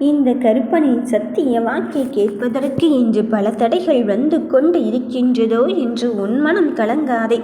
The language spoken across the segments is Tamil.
இந்த கருப்பனின் சத்திய வாக்கை கேட்பதற்கு இன்று பல தடைகள் வந்து கொண்டு இருக்கின்றதோ என்று உன் மனம் கலங்காதே.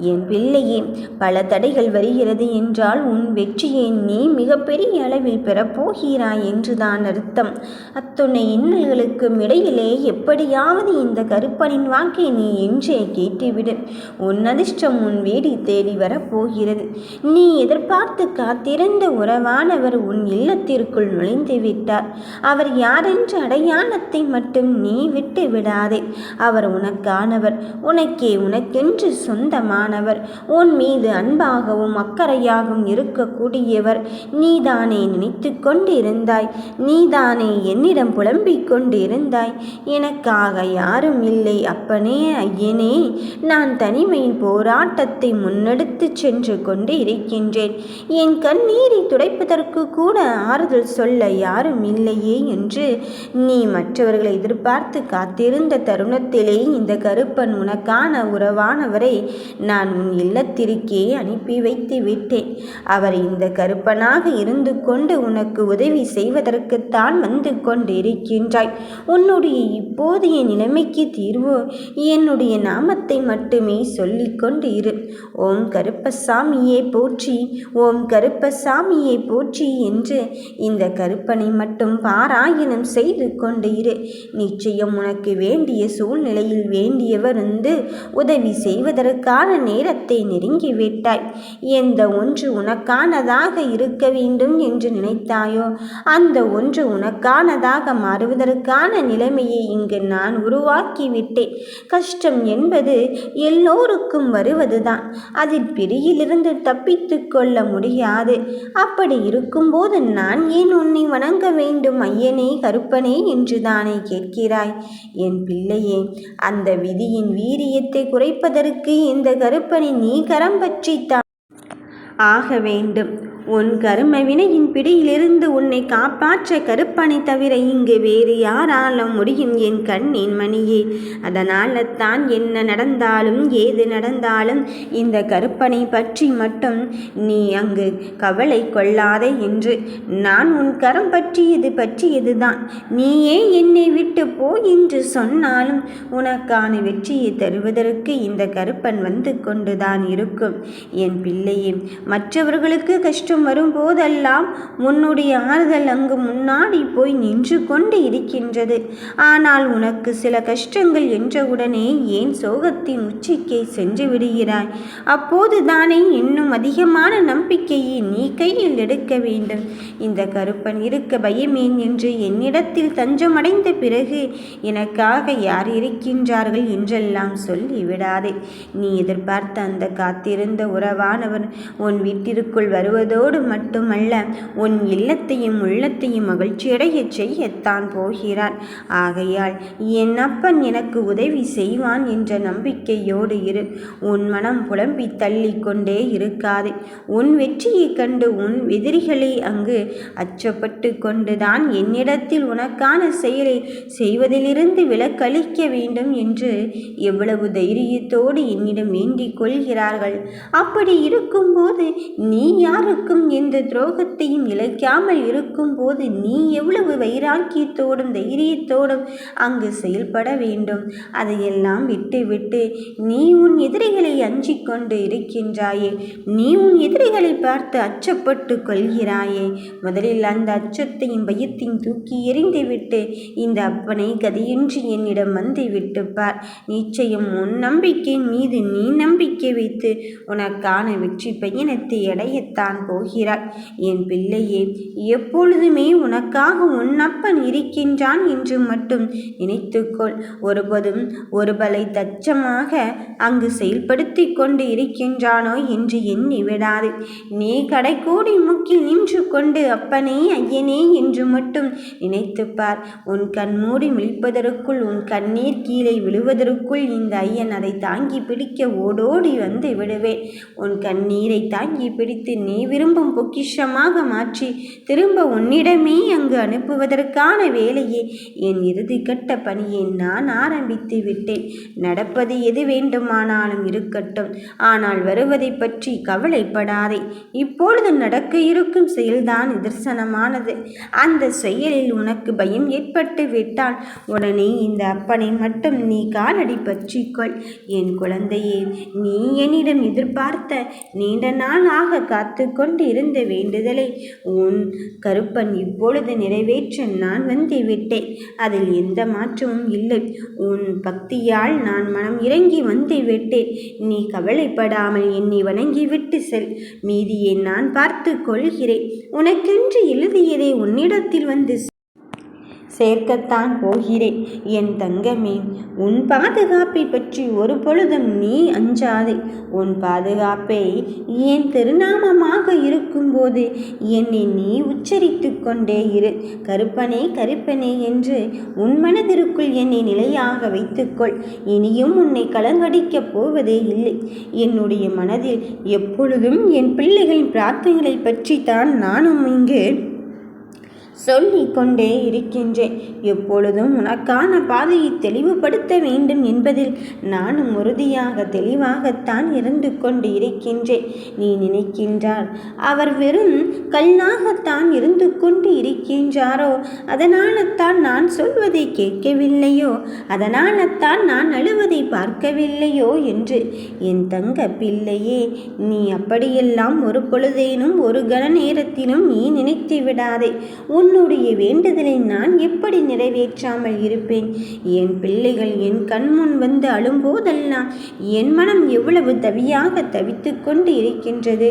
என் பிள்ளையே பல தடைகள் வருகிறது என்றால் உன் வெற்றியை நீ மிகப்பெரிய அளவில் பெறப்போகிறாய் என்றுதான் அர்த்தம். அத்துணை இன்னல்களுக்கும் இடையிலே எப்படியாவது இந்த கருப்பனின் வாக்கை நீ என்றே கேட்டுவிடு. உன் அதிர்ஷ்டம் உன் வீடு தேடி வரப்போகிறது. நீ எதிர்பார்த்து காத்திருந்த உறவானவர் உன் இல்லத்திற்குள் நுழைந்து என்றார் அவர் யாரென்ற அடையாளத்தை மட்டும் நீ விட்டு விடாதே. அவர் உனக்கானவர். உனக்கே உனக்கென்று சொந்தமானவர். உன் மீது அன்பாகவும் அக்கறையாகவும் இருக்கக்கூடியவர். நீதானே நினைத்து கொண்டிருந்தாய். நீதானே என்னிடம் புலம்பிக் கொண்டிருந்தாய். எனக்காக யாரும் இல்லை. அப்பனே ஐயனே நான் தனிமையின் போராட்டத்தை முன்னெடுத்து சென்று கொண்டு இருக்கின்றேன். என் கண்ணீரை துடைப்பதற்கு கூட ஆறுதல் சொல்ல யாரும் இல்லையே என்று நீ மற்றவர்களை எதிர்பார்த்து காத்திருந்த தருணத்திலே இந்த கருப்பன் உனக்கான உறவானவரை நான் உன் இல்லத்திற்கே அனுப்பி வைத்து விட்டேன். அவர் இந்த கருப்பனாக இருந்து கொண்டு உனக்கு உதவி செய்வதற்குத்தான் வந்து கொண்டிருக்கின்றாய். உன்னுடைய இப்போதைய நிலைமைக்கு தீர்வு என்னுடைய நாமத்தை மட்டுமே சொல்லிக் கொண்டு இரு ஓம் கருப்பசாமியே போற்றி ஓம் கருப்பசாமியை போற்றி என்று இந்த கருப்பனை மட்டும் பாராயணம் செய்து கொண்டு இரு. நிச்சயம் உனக்கு வேண்டிய சூழ்நிலையில் வேண்டியவர் வந்து உதவி செய்வதற்கான நேரத்தை நெருங்கிவிட்டாய் எந்த ஒன்று உனக்கானதாக இருக்க வேண்டும் என்று நினைத்தாயோ அந்த ஒன்று உனக்கானதாக மாறுவதற்கான நிலைமையை இங்கு நான் உருவாக்கிவிட்டேன் கஷ்டம் என்பது எல்லோருக்கும் வருவதுதான். அதில் பிரியிலிருந்து தப்பித்து கொள்ள முடியாது. அப்படி இருக்கும்போது நான் ஏன் உன்னை வணங்க வேண்டும் வேண்டும் ஐயனே கருப்பனே என்று தானே கேட்கிறாய். என் பிள்ளையே அந்த விதியின் வீரியத்தை குறைப்பதற்கு இந்த கருப்பனை நீ கரம் பற்றித்தான். ஆக வேண்டும். உன் கரும வினையின் பிடியிலிருந்து உன்னை காப்பாற்ற கருப்பனை தவிர இங்கு வேறு யாராலும் முடியும் என் கண்ணின் மணியே. அதனால் தான் என்ன நடந்தாலும் ஏது நடந்தாலும் இந்த கருப்பனை பற்றி மட்டும் நீ அங்கு கவலை கொள்ளாதே என்று நான் உன் கரம் பற்றியது பற்றியதுதான். நீயே என்னை விட்டு போ என்று சொன்னாலும் உனக்கான வெற்றியை தருவதற்கு இந்த கருப்பன் வந்து கொண்டுதான் இருக்கும். என் பிள்ளையே மற்றவர்களுக்கு கஷ்டம் கஷ்டம் வரும்போதெல்லாம் உன்னுடைய ஆறுதல் அங்கு முன்னாடி போய் நின்று கொண்டு இருக்கின்றது. ஆனால் உனக்கு சில கஷ்டங்கள் என்றவுடனே ஏன் சோகத்தின் உச்சிக்கை சென்று விடுகிறாய்? அப்போது தானே இன்னும் அதிகமான நம்பிக்கையை நீ கையில் எடுக்க வேண்டும். இந்த கருப்பன் இருக்க பயமேன் என்று என்னிடத்தில் தஞ்சமடைந்த பிறகு எனக்காக யார் இருக்கின்றார்கள் என்றெல்லாம் சொல்லி விடாதே நீ எதிர்பார்த்த அந்த காத்திருந்த உறவானவன் உன் வீட்டிற்குள் வருவதோ அதோடு மட்டுமல்ல உன் இல்லத்தையும் உள்ளத்தையும் மகிழ்ச்சியடையச் செய்யத்தான் போகிறார். ஆகையால் என் அப்பன் எனக்கு உதவி செய்வான் என்ற நம்பிக்கையோடு இரு. உன் மனம் புலம்பி தள்ளி கொண்டே இருக்காது. உன் வெற்றியைக் கண்டு உன் எதிரிகளை அங்கு அச்சப்பட்டு கொண்டுதான் என்னிடத்தில் உனக்கான செயலை செய்வதிலிருந்து விலக்களிக்க வேண்டும் என்று எவ்வளவு தைரியத்தோடு என்னிடம் வேண்டிக் கொள்கிறார்கள். அப்படி இருக்கும்போது நீ யாருக்கு யாருக்கும் எந்த துரோகத்தையும் இழைக்காமல் இருக்கும்போது நீ எவ்வளவு வைராக்கியத்தோடும் தைரியத்தோடும் அங்கு செயல்பட வேண்டும். அதையெல்லாம் விட்டு விட்டு நீ உன் எதிரிகளை அஞ்சிக் கொண்டு இருக்கின்றாயே. நீ உன் எதிரிகளை பார்த்து அச்சப்பட்டு கொள்கிறாயே. முதலில் அந்த அச்சத்தையும் பயத்தையும் தூக்கி எறிந்துவிட்டு இந்த அப்பனை கதையின்றி என்னிடம் வந்து விட்டுப்பார் நிச்சயம் உன் நம்பிக்கையின் மீது நீ நம்பிக்கை வைத்து உனக்கான வெற்றி பயணத்தை அடையத்தான் போ போகிறாய் என் பிள்ளையே எப்பொழுதுமே உனக்காக உன்னப்பன் இருக்கின்றான் என்று மட்டும் நினைத்துக்கொள். ஒருபோதும் ஒருபலை தச்சமாக அங்கு செயல்படுத்தி கொண்டு இருக்கின்றானோ என்று எண்ணி விடாது. நீ கடைக்கோடி முக்கில் நின்று கொண்டு அப்பனே ஐயனே என்று மட்டும் நினைத்துப்பார். உன் கண் மூடி உன் கண்ணீர் கீழே விழுவதற்குள் இந்த ஐயன் அதை தாங்கி பிடிக்க ஓடோடி வந்து விடுவேன். உன் கண்ணீரை தாங்கி பிடித்து நீ விரும்ப திரும்பும் பொக்கிஷமாக மாற்றி திரும்ப உன்னிடமே அங்கு அனுப்புவதற்கான வேலையை. என் இறுதிக்கட்ட பணியை நான் ஆரம்பித்து விட்டேன். நடப்பது எது வேண்டுமானாலும் இருக்கட்டும். ஆனால் வருவதை பற்றி கவலைப்படாதே. இப்பொழுது நடக்க இருக்கும் செயல்தான் நிதர்சனமானது. அந்த செயலில் உனக்கு பயம் ஏற்பட்டு விட்டால் உடனே இந்த அப்பனை மட்டும் நீ காலடி பற்றிக்கொள். என் குழந்தையே நீ என்னிடம் எதிர்பார்த்த நீண்ட நாளாக காத்து கொண்டு கொண்டிருந்த வேண்டுதலை உன் கருப்பன் இப்பொழுது நிறைவேற்ற நான் வந்து விட்டேன் அதில் எந்த மாற்றமும் இல்லை. உன் பக்தியால் நான் மனம் இறங்கி வந்து விட்டேன் நீ கவலைப்படாமல் என்னை வணங்கிவிட்டு செல். மீதியை நான் பார்த்து கொள்கிறேன். உனக்கென்று எழுதியதை உன்னிடத்தில் வந்து சேர்க்கத்தான் போகிறேன். என் தங்கமே உன் பாதுகாப்பை பற்றி ஒரு பொழுதும் நீ அஞ்சாதே. உன் பாதுகாப்பை என் திருநாமமாக இருக்கும்போது என்னை நீ உச்சரித்து கொண்டே இரு. கருப்பனே கருப்பனே என்று உன் மனதிற்குள் என்னை நிலையாக வைத்துக்கொள். இனியும் உன்னை கலங்கடிக்கப் போவதே இல்லை. என்னுடைய மனதில் எப்பொழுதும் என் பிள்ளைகளின் பிரார்த்தனைகளை பற்றி தான் நானும் இங்கு சொல்லிக்கொண்டே இருக்கின்றேன். எப்பொழுதும் உனக்கான பாதையை தெளிவுபடுத்த வேண்டும் என்பதில் நானும் உறுதியாக தெளிவாகத்தான் இருந்து கொண்டு இருக்கின்றேன். நீ நினைக்கின்றார் அவர் வெறும் கல்லாகத்தான் இருந்து கொண்டு இருக்கின்றாரோ? அதனால்தான் நான் சொல்வதை கேட்கவில்லையோ? அதனால்தான் நான் அழுவதை பார்க்கவில்லையோ என்று? என் தங்க பிள்ளையே நீ அப்படியெல்லாம் ஒரு பொழுதேனும் ஒரு கன நேரத்திலும் நீ நினைத்து விடாதே உன் உன்னுடைய வேண்டுதலை நான் எப்படி நிறைவேற்றாமல் இருப்பேன்? என் பிள்ளைகள் என் கண்முன் வந்து அழும்போதெல்லாம் என் மனம் எவ்வளவு தவியாக தவித்து கொண்டு இருக்கின்றது?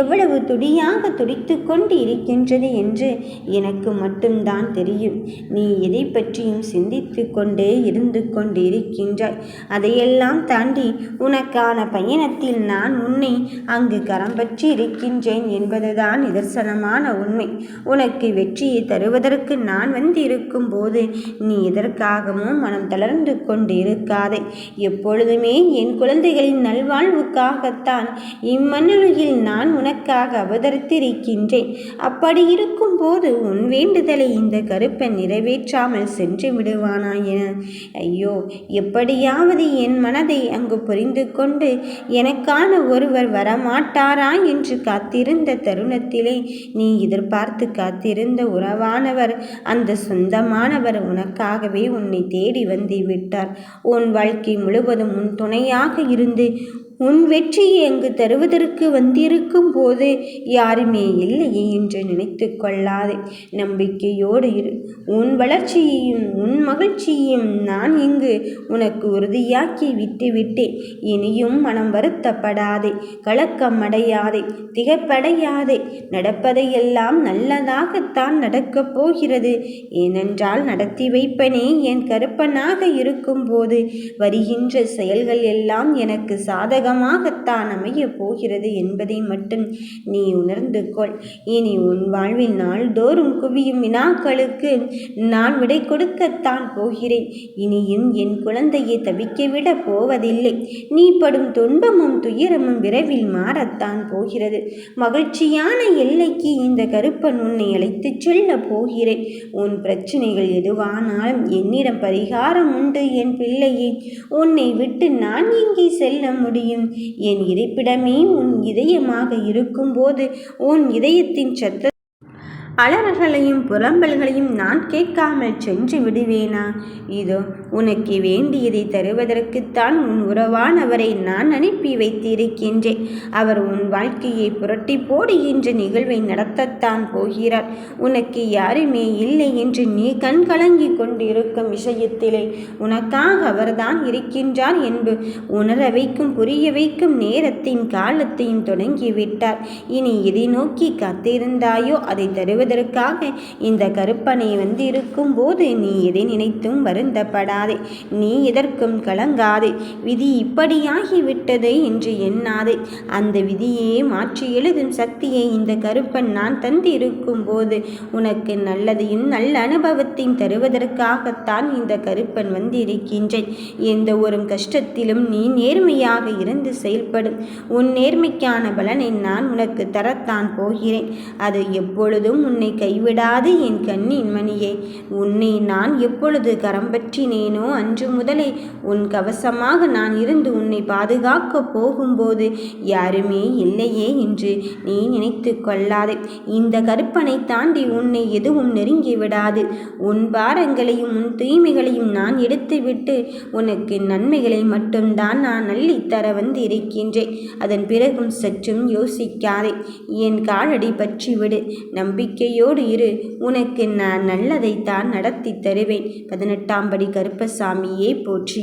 எவ்வளவு துடியாக துடித்து கொண்டு இருக்கின்றது என்று எனக்கு மட்டும்தான் தெரியும். நீ எதை பற்றியும் சிந்தித்து கொண்டே இருந்து கொண்டு இருக்கின்றாய் அதையெல்லாம் தாண்டி உனக்கான பயணத்தில் நான் உன்னை அங்கு கரம் பற்றி இருக்கின்றேன் என்பதுதான் நிதர்சனமான உண்மை. உனக்கு வெற்றி வெற்றியை தருவதற்கு நான் வந்து இருக்கும் போது நீ எதற்காகவும் மனம் தளர்ந்து கொண்டு இருக்காதே எப்பொழுதுமே என் குழந்தைகளின் நல்வாழ்வுக்காகத்தான் இம்மண்ணுலகில் நான் உனக்காக அவதரித்திருக்கின்றேன். அப்படி இருக்கும் போது உன் வேண்டுதலை இந்த கருப்பன் நிறைவேற்றாமல் சென்று விடுவானா என ஐயோ எப்படியாவது என் மனதை அங்கு புரிந்து கொண்டு எனக்கான ஒருவர் வரமாட்டாரா என்று காத்திருந்த தருணத்திலே நீ எதிர்பார்த்து காத்திருந்த ஒரு உறவானவர். அந்த சொந்தமானவர் உனக்காகவே உன்னை தேடி வந்து விட்டார். உன் வாழ்க்கை முழுவதும் உன் துணையாக இருந்து உன் வெற்றியை அங்கு தருவதற்கு வந்திருக்கும் போது யாருமே இல்லையே என்று நினைத்து கொள்ளாதே. நம்பிக்கையோடு இரு. உன் வளர்ச்சியையும் உன் மகிழ்ச்சியையும் நான் இங்கு உனக்கு உறுதியாக்கி விட்டுவிட்டேன் இனியும் மனம் வருத்தப்படாதே. கலக்கம் அடையாதே. திகப்படையாதே. நடப்பதையெல்லாம் நல்லதாகத்தான் நடக்கப் போகிறது. ஏனென்றால் நடத்தி வைப்பனே என் கருப்பனாக இருக்கும்போது வருகின்ற செயல்கள் எல்லாம் எனக்கு சாதக சாதகமாகத்தான் அமையப் போகிறது என்பதை மட்டும் நீ உணர்ந்து கொள். இனி உன் வாழ்வில் நாள்தோறும் குவியும் வினாக்களுக்கு நான் விடை கொடுக்கத்தான் போகிறேன். இனியும் என் குழந்தையை தவிக்க விட போவதில்லை. நீ படும் துன்பமும் துயரமும் விரைவில் மாறத்தான் போகிறது. மகிழ்ச்சியான எல்லைக்கு இந்த கருப்பன் உன்னை அழைத்துச் செல்ல போகிறேன். உன் பிரச்சனைகள் எதுவானாலும் என்னிடம் பரிகாரம் உண்டு என் பிள்ளையை. உன்னை விட்டு நான் இங்கே செல்ல முடியும்? என் இருப்பிடமே உன் இதயமாக இருக்கும்போது உன் இதயத்தின் சத்த அலறல்களையும் புறம்பல்களையும் நான் கேட்காமல் சென்று விடுவேனா? இதோ உனக்கு வேண்டியதை தருவதற்குத்தான் உன் உறவானவரை நான் அனுப்பி வைத்திருக்கின்றேன். அவர் உன் வாழ்க்கையை புரட்டி போடுகின்ற நிகழ்வை நடத்தத்தான் போகிறார். உனக்கு யாருமே இல்லை என்று நீ கண் கலங்கி கொண்டிருக்கும் விஷயத்திலே உனக்காக அவர்தான் இருக்கின்றார் என்பது உணர வைக்கும் புரிய வைக்கும் நேரத்தையும் காலத்தையும் தொடங்கிவிட்டார் இனி எதை நோக்கி காத்திருந்தாயோ அதை தருவதற்காக இந்த கருப்பனை வந்து இருக்கும்போது நீ எதை நினைத்தும் வருந்தப்படா கொள்ளாதே நீ எதற்கும் கலங்காதே. விதி இப்படியாகிவிட்டதே என்று எண்ணாதே. அந்த விதியே மாற்றி எழுதும் சக்தியை இந்த கருப்பன் நான் தந்திருக்கும் போது உனக்கு நல்லதையும் நல்ல அனுபவத்தையும் தருவதற்காகத்தான் இந்த கருப்பன் வந்திருக்கின்றேன். எந்த ஒரு கஷ்டத்திலும் நீ நேர்மையாக இருந்து செயல்படும். உன் நேர்மைக்கான பலனை நான் உனக்கு தரத்தான் போகிறேன். அது எப்பொழுதும் உன்னை கைவிடாது என் கண்ணின் மணியே. உன்னை நான் எப்பொழுது கரம்பற்றினேன் அன்று முதலே உன் கவசமாக நான் இருந்து உன்னை பாதுகாக்க போகும்போது யாருமே இல்லையே என்று நீ நினைத்து கொள்ளாதே. இந்த கற்பனை தாண்டி உன்னை எதுவும் நெருங்கி விடாது. உன் பாரங்களையும் உன் தூய்மைகளையும் நான் எடுத்துவிட்டு உனக்கு நன்மைகளை மட்டும்தான் நான் அள்ளித்தர வந்து இருக்கின்றேன் அதன் பிறகும் சற்றும் யோசிக்காதே. என் காலடி பற்றி விடு நம்பிக்கையோடு இரு. உனக்கு நான் நல்லதைத்தான் நடத்தி தருவேன். பதினெட்டாம் படி கருப்பசாமியே போற்றி